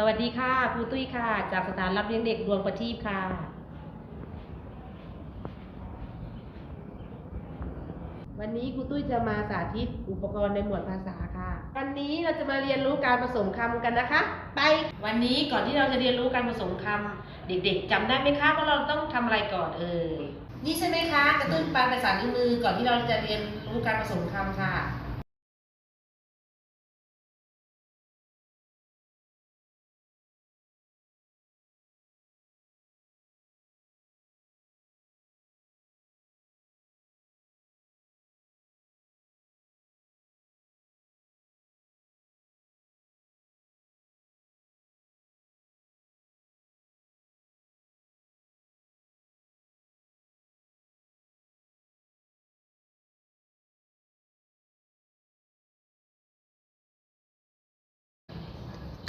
สวัสดีค่ะครูตุ้ยค่ะ จากสถานรับเลี้ยงเด็กดวงประทีปค่ะ วันนี้ครูตุ้ยจะมาสาธิตอุปกรณ์ในหมวดภาษาค่ะ วันนี้เราจะมาเรียนรู้การผสมคำกันนะคะ ไป วันนี้ก่อนที่เราจะเรียนรู้การผสมคำเด็กๆจำได้ไหมคะว่าเราต้องทำอะไรก่อนเอ่ยนี่ใช่ไหมคะกระตุ้นปลายประสานิ้วมือก่อนที่เราจะเรียนรู้การผสมคำค่ะ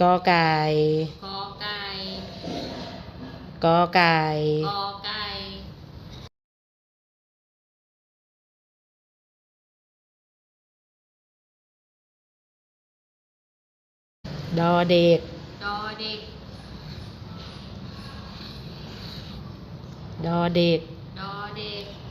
กอไก่กอไก่กอไก่กอไก่ดอเด็กดอเด็กดอเด็กดอเด็ก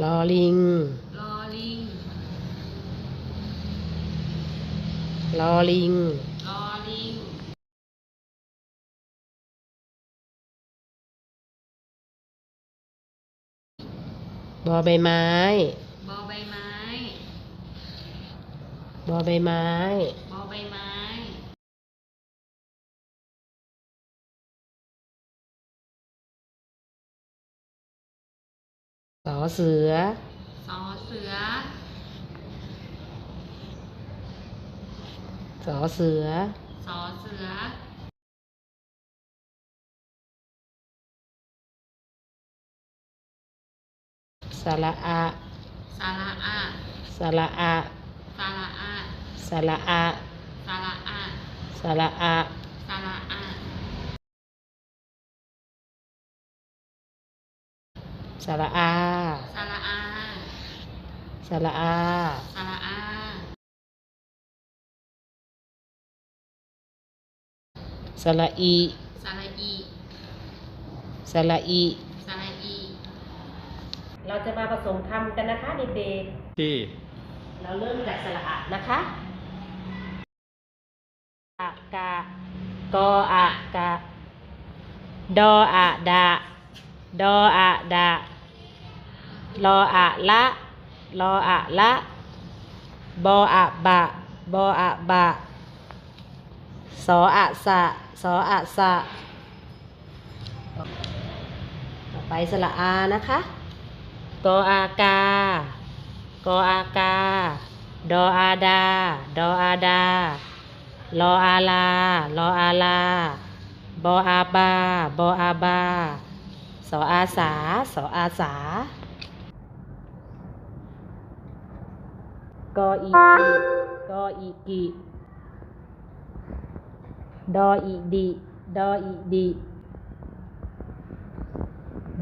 ลอลิงลอลิงลอลิงลอลิงบอใบไม้บอใบไม้บอใบไม้ สอเสือ สอเสือ สอเสือ สอเสือสระอะสาระอะสระอะสาระอะสระอะสาระอะสระอะสา สระอาสาระอา สระอาสาระอา สระอีสาระอี สระอีสาระอี เราจะมาผสมคำกันนะคะเด็กที่ๆ เราเริ่มจากสระอะนะคะอะกะกออะกะ ดออะดะ ดออะดะ รออะละรออะละบออะบะบออะบะสออะสะสออะสะต่อไปสระอานะคะกออากากออากาดออาดาดออาดารออาลารออาลาบออาบาบออาบาสออาสาสออาสา กออีกิกออีกิดออีดิดออีดิ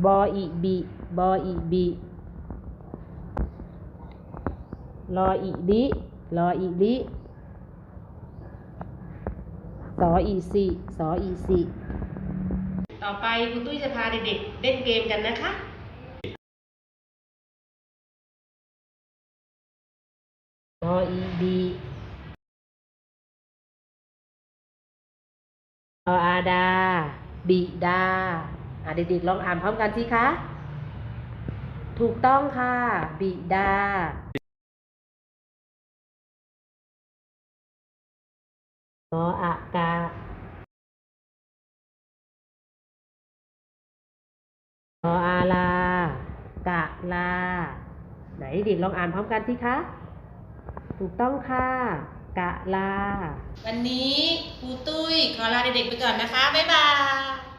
บออีบิบออีบิรออีลิรออีลิสออีสิสออีสิต่อไปคุณตุ้ยจะพาเด็กๆเล่นเกมกันนะคะ ออีบีออาดา บิดาอะเด็กๆลองอ่านพร้อมกันสิคะ ถูกต้องค่ะ บิดาออากาออาลากะลา ไหนเด็กลองอ่านพร้อมกันสิคะ ถูกต้องค่ะ กะลา วันนี้ครูตุ้ยขอลาเด็กๆไปก่อนนะคะ บ๊ายบาย